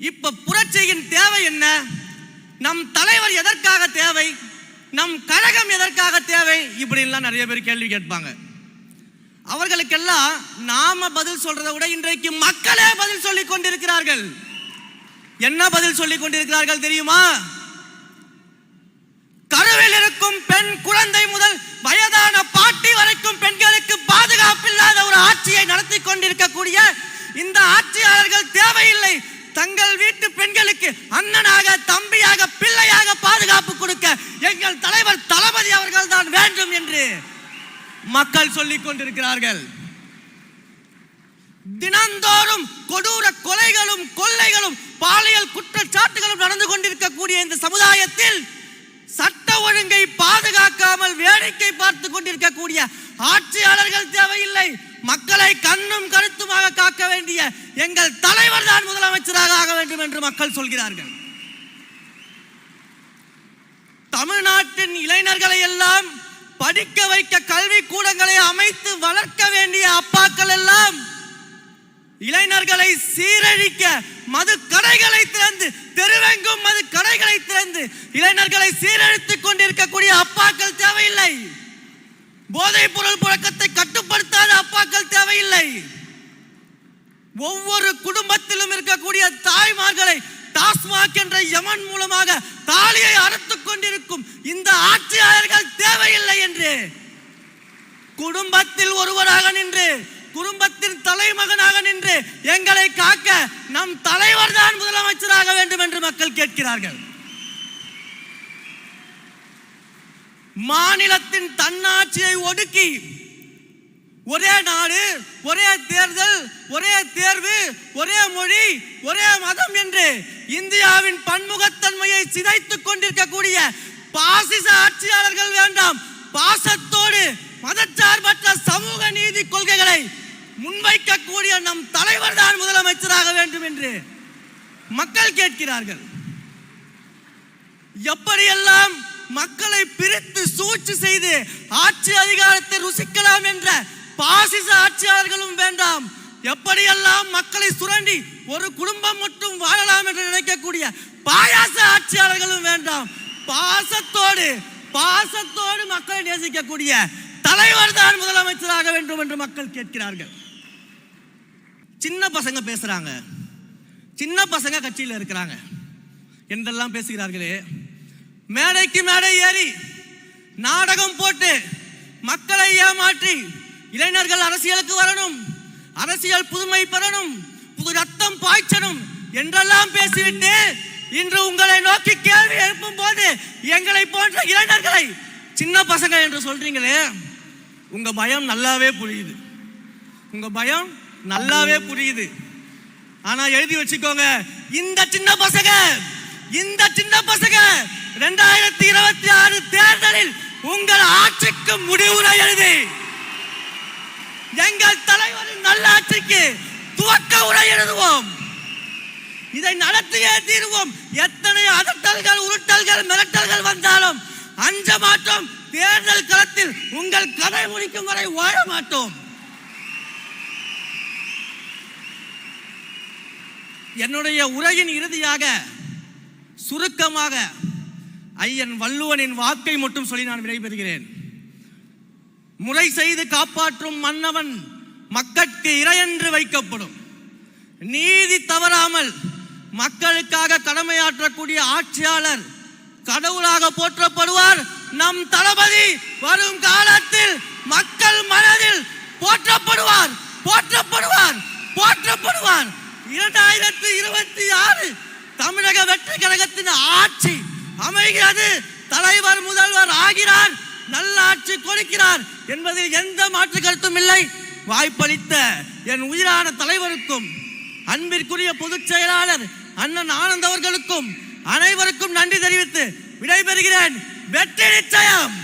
இப்ப புரட்சியின் தேவை என்ன? நம் தலைவர் எதற்காக தேவை? நம் கழகம் எதற்காக தேவை? இப்படின்லாம் நிறைய பேர் கேள்வி கேட்பாங்க. அவர்களுக்கெல்லாம் நாம பதில் சொல்றதை விட இன்றைக்கு மக்களே பதில் சொல்லிக் கொண்டிருக்கிறார்கள். என்ன பதில் சொல்லிக் கொண்டிருக்கிறார்கள் தெரியுமா? கருவில் இருக்கும் பெண் குழந்தை முதல் வயதான பாட்டி வரைக்கும் பெண்களுக்கு பாதுகாப்பில்லாத ஒரு ஆட்சியை நடத்தி கொண்டிருக்கக்கூடிய இந்த ஆட்சியாளர்கள் தேவையில்லை தங்கள் வீட்டு பெண்களுக்கு அண்ணனாக தம்பியாக பிள்ளையாக பாதுகாப்பு கொடுக்க எங்கள் தலைவர் தளபதி அவர்கள் தான் வேண்டும் என்று மக்கள் சொல்லிக் கொண்டிருக்கிறார்கள். தினந்தோறும் கொடூர கொலைகளும் கொள்ளைகளும் பாலியல் குற்றச்சாட்டுகளும் நடந்து கொண்டிருக்கக்கூடிய இந்த சமுதாயத்தில் சட்ட ஒழுங்கை பாதுகாக்காமல் வேடிக்கை பார்த்து கொண்டிருக்கக்கூடிய ஆட்சியாளர்கள் தேவையில்லை. மக்களை கண்ணும் கருத்துமாக காக்க வேண்டிய எங்கள் தலைவர் தான் முதலமைச்சராக ஆக வேண்டும் என்று மக்கள் சொல்கிறார்கள். தமிழ்நாட்டின் இளைஞர்களை எல்லாம் படிக்க வைக்க கல்வி கூடங்களை அமைத்து வளர்க்க வேண்டிய அப்பாக்கள் எல்லாம் இளைஞர்களை சீரழிக்க மது கடைகளை திறந்து தெருவெங்கும் மது கடைகளை திறந்து இளைஞர்களை சீரழித்துக் கொண்டிருக்கக்கூடிய அப்பாக்கள் தேவையில்லை. போதைப் பொருள் புழக்கத்தை கட்டுப்படுத்தாத அப்பாக்கள் தேவையில்லை. ஒவ்வொரு குடும்பத்திலும் இருக்கக்கூடிய தாய்மார்களை டாஸ்மாக் என்ற யமன் மூலமாக தாலியை அறுத்துக் கொண்டிருக்கும் இந்த ஆட்சியாளர்கள் தேவையில்லை குடும்பத்தில் ஒருவராக நின்று குடும்பத்தின் தலைமகனாக நின்று எங்களை காக்க நம் தலைவர் தான் முதலமைச்சராக வேண்டும் என்று மக்கள் கேட்கிறார்கள். மாநிலத்தின் தன்னாட்சியை ஒடுக்கி ஒரே நாடு ஒரே தேர்தல் ஒரே தேர்வு ஒரே மொழி ஒரே மதம் என்று இந்தியாவின் பன்முகத்தன்மையை சிதைத்துக் கொண்டிருக்கக்கூடிய பாசிச ஆட்சியாளர்கள் வேண்டாம் பாசத் மதச்சார்பற்ற சமூக நீதி கொள்கைகளை முன்வைக்கக்கூடிய நம் தலைவர் தான் முதலமைச்சராக வேண்டும் என்று மக்கள் கேட்கிறார்கள். எப்படியெல்லாம் மக்களை பிரித்து சூழ்ச்சி செய்து ஆட்சி அதிகாரத்தை ருசிக்கலாம் என்ற பாசிச ஆட்சியாளர்களும் வேண்டாம். எப்படியெல்லாம் மக்களை சுரண்டி ஒரு குடும்பம் மட்டும் வாழலாம் என்று நினைக்கக்கூடிய பாயாச ஆட்சியாளர்களும் வேண்டாம். பாசத்தோடு பாசத்தோடு மக்களை நேசிக்கக்கூடிய தலைவர் தான் முதலமைச்சராக வேண்டும் என்று மக்கள் கேட்கிறார்கள். சின்ன பசங்க பேசுறாங்க. சின்ன பசங்க கட்சியில் இருக்கிறாங்க. என்றெல்லாம் பேசுகிறார்களே. மேடைக்கு மேடை ஏறி நாடகம் போட்டு மக்களை ஏமாற்றி இளைஞர்கள் அரசியலுக்கு வரணும் அரசியல் புதுமை பெறணும் புது ரத்தம் பாய்ச்சணும் என்றெல்லாம் பேசிவிட்டு இன்று உங்களை நோக்கி கேள்வி எழுப்பும் போது எங்களை போன்ற இளைஞர்களை சின்ன பசங்க என்று சொல்றீங்களே. உங்க பயம் நல்லாவே புரியுது. உங்க பயம் நல்லாவே புரியுது. ஆனா எழுதி வச்சுக்கோங்க. இந்த சின்ன பசங்க இந்த சின்ன பசங்க ரெண்டாயிரத்தி இருபத்தி ஆறு தேர்தலில் உங்கள் ஆட்சிக்கு முடிவுரை எழுதி எங்கள் தலைவரின் நல்லாட்சிக்கு துவக்க உரை எழுதுவோம். இதை நடத்தியே தீர்வோம். எத்தனை அதட்டல்கள் உருட்டல்கள் மிரட்டல்கள் வந்தாலும் அஞ்ச மாட்டோம் தேர்தல் களத்தில் உங்கள் கதை முடிக்கும் வரை வாழ மாட்டோம். என்னுடைய உரையின் இறுதியாக சுருக்கமாக ஐயன் வள்ளுவனின் வாக்கை மட்டும் சொல்லி நான் விடைபெறுகிறேன். முறை செய்து காப்பாற்றும் மன்னவன் மக்களுக்கு இறையென்று வைக்கப்படும். நீதி தவறாமல் மக்களுக்காக கடமையாற்றக்கூடிய ஆட்சியாளர் கடவுளாக போற்றப்படுவார். நம் தளபதி வரும் காலத்தில் மக்கள் மனதில் போற்றப்படுவார் போற்றப்படுவார் போற்றப்படுவார். இரண்டாயிரத்தி இருபத்தி ஆறு தமிழக வெற்றி கழகத்தின் ஆட்சி அமைகிறது. தலைவர் முதல்வர் ஆகிறார் நல்லாட்சி கொடுக்கிறார் என்பதில் எந்த மாற்று கருத்தும் இல்லை. வாய்ப்பளித்த என் உயிரான தலைவருக்கும் அன்பிற்குரிய பொதுச் செயலாளர் அண்ணன் ஆனந்த் அவர்களுக்கும் அனைவருக்கும் நன்றி தெரிவித்து விடைபெறுகிறேன். வெற்றி நிச்சயம்